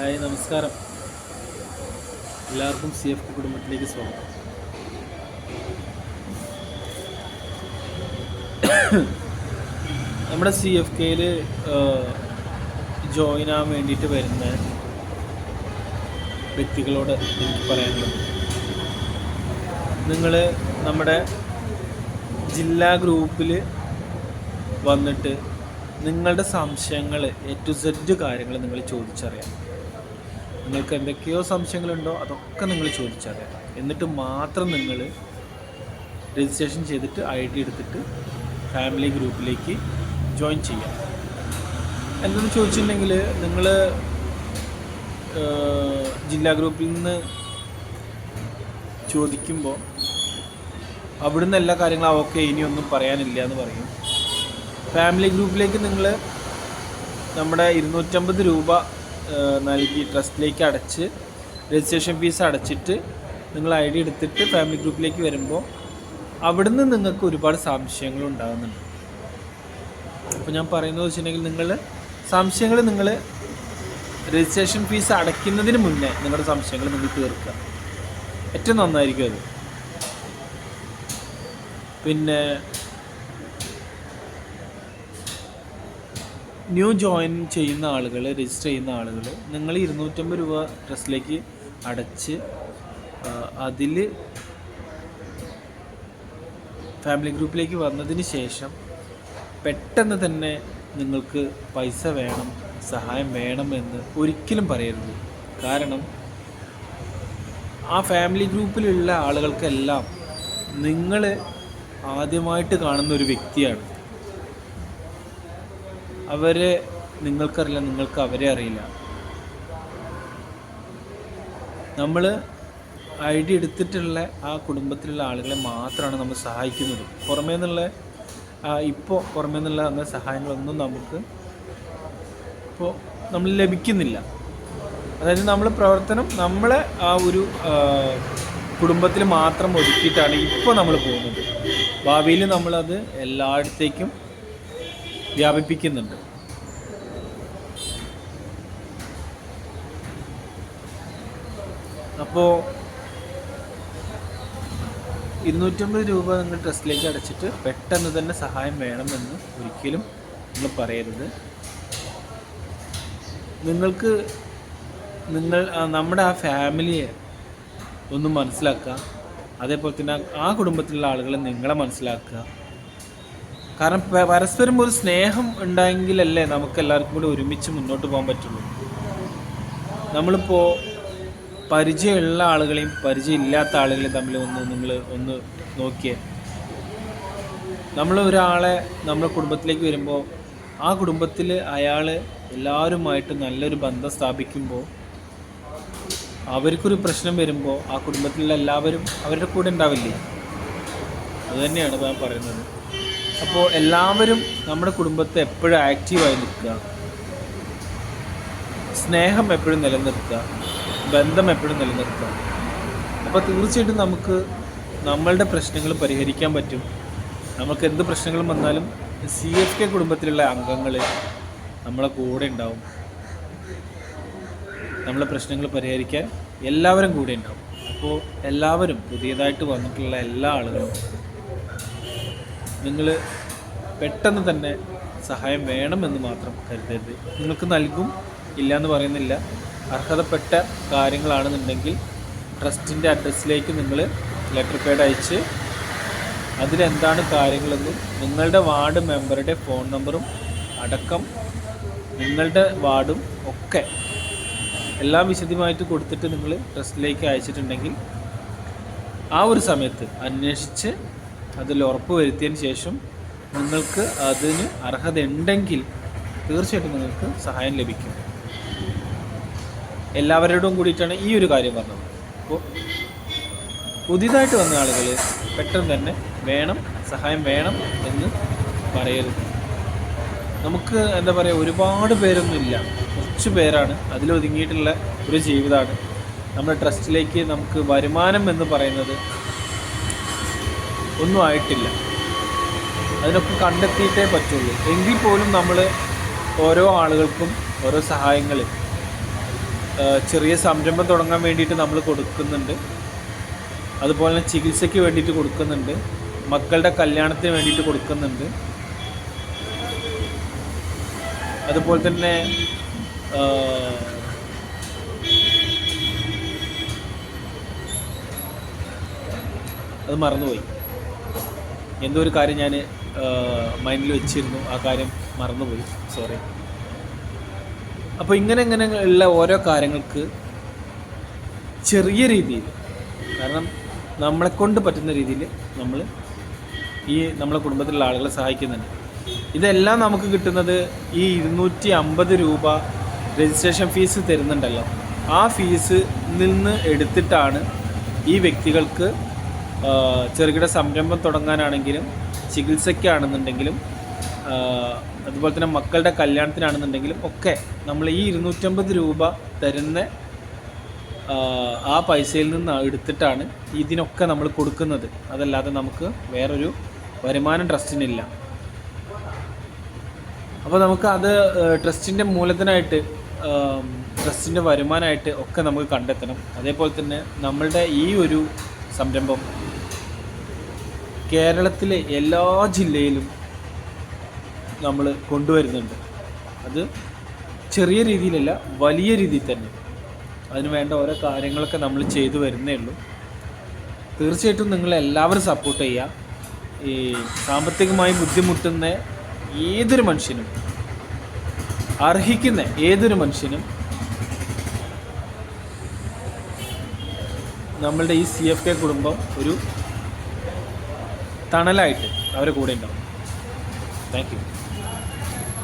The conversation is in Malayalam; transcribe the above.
ഹായ് നമസ്കാരം. എല്ലാവർക്കും സി എഫ് കുടുംബത്തിലേക്ക് സ്വാഗതം. നമ്മുടെ സി എഫ് കെയിൽ ജോയിൻ ആവാൻ വേണ്ടിയിട്ട് വരുന്ന വ്യക്തികളോട് എനിക്ക് പറയാനുള്ളത്. നിങ്ങൾ നമ്മുടെ ജില്ലാ ഗ്രൂപ്പിൽ വന്നിട്ട് നിങ്ങളുടെ സംശയങ്ങൾ എ ടു സെഡ് കാര്യങ്ങൾ നിങ്ങൾ ചോദിച്ചറിയാം നിങ്ങൾക്ക് എന്തൊക്കെയോ സംശയങ്ങളുണ്ടോ അതൊക്കെ നിങ്ങൾ ചോദിച്ചാൽ എന്നിട്ട് മാത്രം നിങ്ങൾ രജിസ്ട്രേഷൻ ചെയ്തിട്ട് ഐ ഡി എടുത്തിട്ട് ഫാമിലി ഗ്രൂപ്പിലേക്ക് ജോയിൻ ചെയ്യാം. എന്തെന്ന് ചോദിച്ചിട്ടുണ്ടെങ്കിൽ നിങ്ങൾ ജില്ലാ ഗ്രൂപ്പിൽ നിന്ന് ചോദിക്കുമ്പോൾ അവിടുന്ന് എല്ലാ കാര്യങ്ങളും ഓക്കെ ഇനിയൊന്നും പറയാനില്ല എന്ന് പറയും. ഫാമിലി ഗ്രൂപ്പിലേക്ക് നിങ്ങൾ നമ്മുടെ ഇരുന്നൂറ്റമ്പത് രൂപ നൽകി ട്രസ്റ്റിലേക്ക് അടച്ച് രജിസ്ട്രേഷൻ ഫീസ് അടച്ചിട്ട് നിങ്ങൾ ഐ ഡി എടുത്തിട്ട് ഫാമിലി ഗ്രൂപ്പിലേക്ക് വരുമ്പോൾ അവിടുന്ന് നിങ്ങൾക്ക് ഒരുപാട് സംശയങ്ങൾ ഉണ്ടാകുന്നുണ്ട്. അപ്പോൾ ഞാൻ പറയുന്നത് വെച്ചിട്ടുണ്ടെങ്കിൽ നിങ്ങൾ സംശയങ്ങൾ നിങ്ങൾ രജിസ്ട്രേഷൻ ഫീസ് അടയ്ക്കുന്നതിന് മുന്നേ നിങ്ങളുടെ സംശയങ്ങൾ നിങ്ങൾ തീർക്കുക. ഏറ്റവും നന്നായിരിക്കും അത്. പിന്നെ ന്യൂ ജോയിൻ ചെയ്യുന്ന ആളുകൾ രജിസ്റ്റർ ചെയ്യുന്ന ആളുകൾ നിങ്ങൾ ഇരുന്നൂറ്റമ്പത് രൂപ ട്രസ്റ്റിലേക്ക് അടച്ച് അതിൽ ഫാമിലി ഗ്രൂപ്പിലേക്ക് വന്നതിന് ശേഷം പെട്ടെന്ന് തന്നെ നിങ്ങൾക്ക് പൈസ വേണം സഹായം വേണമെന്ന് ഒരിക്കലും പറയരുത്. കാരണം ആ ഫാമിലി ഗ്രൂപ്പിലുള്ള ആളുകൾക്കെല്ലാം നിങ്ങൾ ആദ്യമായിട്ട് കാണുന്ന ഒരു വ്യക്തിയാണ്. അവരെ നിങ്ങൾക്കറിയില്ല നിങ്ങൾക്ക് അവരെ അറിയില്ല. നമ്മൾ ഐ ഡി എടുത്തിട്ടുള്ള ആ കുടുംബത്തിലുള്ള ആളുകളെ മാത്രമാണ് നമ്മൾ സഹായിക്കുന്നത്. പുറമേ നിന്നുള്ള ഇപ്പോൾ പുറമേ നിന്നുള്ള അങ്ങനെ സഹായങ്ങളൊന്നും നമുക്ക് ഇപ്പോൾ നമ്മൾ ലഭിക്കുന്നില്ല. അതായത് നമ്മൾ പ്രവർത്തനം നമ്മളെ ആ ഒരു കുടുംബത്തിൽ മാത്രം ഒതുക്കിയിട്ടാണ് ഇപ്പോൾ നമ്മൾ പോകുന്നത്. ഭാവിയിൽ നമ്മളത് എല്ലായിടത്തേക്കും വ്യാപിപ്പിക്കുന്നുണ്ട്. അപ്പോൾ ഇരുന്നൂറ്റമ്പത് രൂപ നിങ്ങൾ ട്രസ്റ്റിലേക്ക് അടച്ചിട്ട് പെട്ടെന്ന് തന്നെ സഹായം വേണമെന്ന് ഒരിക്കലും നിങ്ങൾ പറയരുത്. നിങ്ങൾക്ക് നിങ്ങൾ നമ്മുടെ ആ ഫാമിലിയെ ഒന്ന് മനസ്സിലാക്കുക. അതേപോലെ തന്നെ ആ കുടുംബത്തിലുള്ള ആളുകളെ നിങ്ങളെ മനസ്സിലാക്കുക. കാരണം പരസ്പരം ഒരു സ്നേഹം ഉണ്ടെങ്കിലല്ലേ നമുക്ക് എല്ലാവർക്കും കൂടി ഒരുമിച്ച് മുന്നോട്ട് പോകാൻ പറ്റുള്ളൂ. നമ്മളിപ്പോൾ പരിചയമുള്ള ആളുകളെയും പരിചയമില്ലാത്ത ആളുകളെയും തമ്മിൽ ഒന്ന് നിങ്ങൾ ഒന്ന് നോക്കിയേ. നമ്മൾ ഒരാളെ നമ്മുടെ കുടുംബത്തിലേക്ക് വരുമ്പോൾ ആ കുടുംബത്തിൽ അയാൾ എല്ലാവരുമായിട്ട് നല്ലൊരു ബന്ധം സ്ഥാപിക്കുമ്പോൾ അവർക്കൊരു പ്രശ്നം വരുമ്പോൾ ആ കുടുംബത്തിലുള്ള എല്ലാവരും അവരുടെ കൂടെ ഉണ്ടാവില്ലേ? അതുതന്നെയാണ് ഞാൻ പറയുന്നത്. അപ്പോൾ എല്ലാവരും നമ്മുടെ കുടുംബത്തെ എപ്പോഴും ആക്റ്റീവായി നിൽക്കുക. സ്നേഹം എപ്പോഴും നിലനിർത്തുക. ബന്ധം എപ്പോഴും നിലനിർത്തുക. അപ്പോൾ തീർച്ചയായിട്ടും നമുക്ക് നമ്മളുടെ പ്രശ്നങ്ങൾ പരിഹരിക്കാൻ പറ്റും. നമുക്ക് എന്ത് പ്രശ്നങ്ങളും വന്നാലും സി എഫ് കെ കുടുംബത്തിലുള്ള അംഗങ്ങൾ നമ്മളെ കൂടെ ഉണ്ടാവും. നമ്മളെ പ്രശ്നങ്ങൾ പരിഹരിക്കാൻ എല്ലാവരും കൂടെ ഉണ്ടാവും. അപ്പോൾ എല്ലാവരും പുതിയതായിട്ട് വന്നിട്ടുള്ള എല്ലാ ആളുകളും നിങ്ങൾ പെട്ടെന്ന് തന്നെ സഹായം വേണമെന്ന് മാത്രം കരുതരുത്. നിങ്ങൾക്ക് നൽകും ഇല്ല എന്ന് പറയുന്നില്ല. അർഹതപ്പെട്ട കാര്യങ്ങളാണെന്നുണ്ടെങ്കിൽ ട്രസ്റ്റിന്റെ അഡ്രസ്സിലേക്ക് നിങ്ങൾ ലെറ്റർ പേഡ് അയച്ച് അതിലെന്താണ് കാര്യങ്ങളെന്നും നിങ്ങളുടെ വാർഡ് മെമ്പറുടെ ഫോൺ നമ്പറും അടക്കം നിങ്ങളുടെ വാർഡും ഒക്കെ എല്ലാം വിശദമായിട്ട് കൊടുത്തിട്ട് നിങ്ങൾ ട്രസ്റ്റിലേക്ക് അയച്ചിട്ടുണ്ടെങ്കിൽ ആ ഒരു സമയത്ത് അന്വേഷിച്ച് അതിൽ ഉറപ്പ് വരുത്തിയതിന് ശേഷം നിങ്ങൾക്ക് അതിന് അർഹത ഉണ്ടെങ്കിൽ തീർച്ചയായിട്ടും നിങ്ങൾക്ക് സഹായം ലഭിക്കും. എല്ലാവരോടും കൂടിയിട്ടാണ് ഈ ഒരു കാര്യം പറഞ്ഞത്. അപ്പോൾ പുതിയതായിട്ട് വന്ന ആളുകൾ പെട്ടെന്ന് തന്നെ വേണം സഹായം വേണം എന്ന് പറയരുത്. നമുക്ക് എന്താ പറയുക ഒരുപാട് പേരൊന്നും ഇല്ല. കുറച്ച് പേരാണ് അതിലൊതുങ്ങിയിട്ടുള്ള ഒരു ജീവിതമാണ് നമ്മുടെ ട്രസ്റ്റിലേക്ക് നമുക്ക് വരുമാനം എന്ന് പറയുന്നത് ഒന്നും ആയിട്ടില്ല. അതിനൊക്കെ കണ്ടെത്തിയിട്ടേ പറ്റുള്ളൂ. എങ്കിൽ പോലും നമ്മൾ ഓരോ ആളുകൾക്കും ഓരോ സഹായങ്ങൾ ചെറിയ സംരംഭം തുടങ്ങാൻ വേണ്ടിയിട്ട് നമ്മൾ കൊടുക്കുന്നുണ്ട്. അതുപോലെ തന്നെ ചികിത്സയ്ക്ക് വേണ്ടിയിട്ട് കൊടുക്കുന്നുണ്ട്. മക്കളുടെ കല്യാണത്തിന് വേണ്ടിയിട്ട് കൊടുക്കുന്നുണ്ട്. അതുപോലെ തന്നെ അത് മറന്നുപോയി. എന്തോ ഒരു കാര്യം ഞാൻ മൈൻഡിൽ വെച്ചിരുന്നു. ആ കാര്യം മറന്നുപോയി. സോറി അപ്പോൾ ഇങ്ങനെ ഇങ്ങനെ ഉള്ള ഓരോ കാര്യങ്ങൾക്ക് ചെറിയ രീതിയിൽ കാരണം നമ്മളെ കൊണ്ട് പറ്റുന്ന രീതിയിൽ നമ്മൾ ഈ നമ്മളെ കുടുംബത്തിലുള്ള ആളുകളെ സഹായിക്കുന്നുണ്ട്. ഇതെല്ലാം നമുക്ക് കിട്ടുന്നത് ഈ ഇരുന്നൂറ്റി അമ്പത് രൂപ രജിസ്ട്രേഷൻ ഫീസ് തരുന്നുണ്ടല്ലോ. ആ ഫീസ് നിന്ന് എടുത്തിട്ടാണ് ഈ വ്യക്തികൾക്ക് ചെറുകിട സംരംഭം തുടങ്ങാനാണെങ്കിലും ചികിത്സയ്ക്കാണെന്നുണ്ടെങ്കിലും അതുപോലെ തന്നെ മക്കളുടെ കല്യാണത്തിനാണെന്നുണ്ടെങ്കിലും ഒക്കെ നമ്മൾ ഈ ഇരുന്നൂറ്റമ്പത് രൂപ തരുന്ന ആ, പൈസയിൽ നിന്ന് എടുത്തിട്ടാണ് ഇതിനൊക്കെ നമ്മൾ കൊടുക്കുന്നത്. അതല്ലാതെ നമുക്ക് വേറൊരു വരുമാനം ട്രസ്റ്റിനില്ല. അപ്പോൾ നമുക്ക് അത് ട്രസ്റ്റിന്റെ മൂലധനമായിട്ട് ട്രസ്റ്റിന്റെ വരുമാനമായിട്ട് ഒക്കെ നമുക്ക് കണ്ടെത്തണം. അതേപോലെ തന്നെ നമ്മളുടെ ഈ ഒരു സംരംഭം കേരളത്തിലെ എല്ലാ ജില്ലയിലും നമ്മൾ കൊണ്ടുവരുന്നുണ്ട്. അത് ചെറിയ രീതിയിലല്ല വലിയ രീതിയിൽ തന്നെ. അതിന് വേണ്ട ഓരോ കാര്യങ്ങളൊക്കെ നമ്മൾ ചെയ്തു വരുന്നേ ഉള്ളൂ. തീർച്ചയായിട്ടും നിങ്ങൾ എല്ലാവരും സപ്പോർട്ട് ചെയ്യുക ഈ സാമ്പത്തികമായി ബുദ്ധിമുട്ടുന്ന ഏതൊരു മനുഷ്യനും അർഹിക്കുന്ന ഏതൊരു മനുഷ്യനും നമ്മളുടെ ഈ സി എഫ് കെ കുടുംബം ഒരു തണലായിട്ട് അവരുടെ കൂടെ ഉണ്ടാവും. Thank you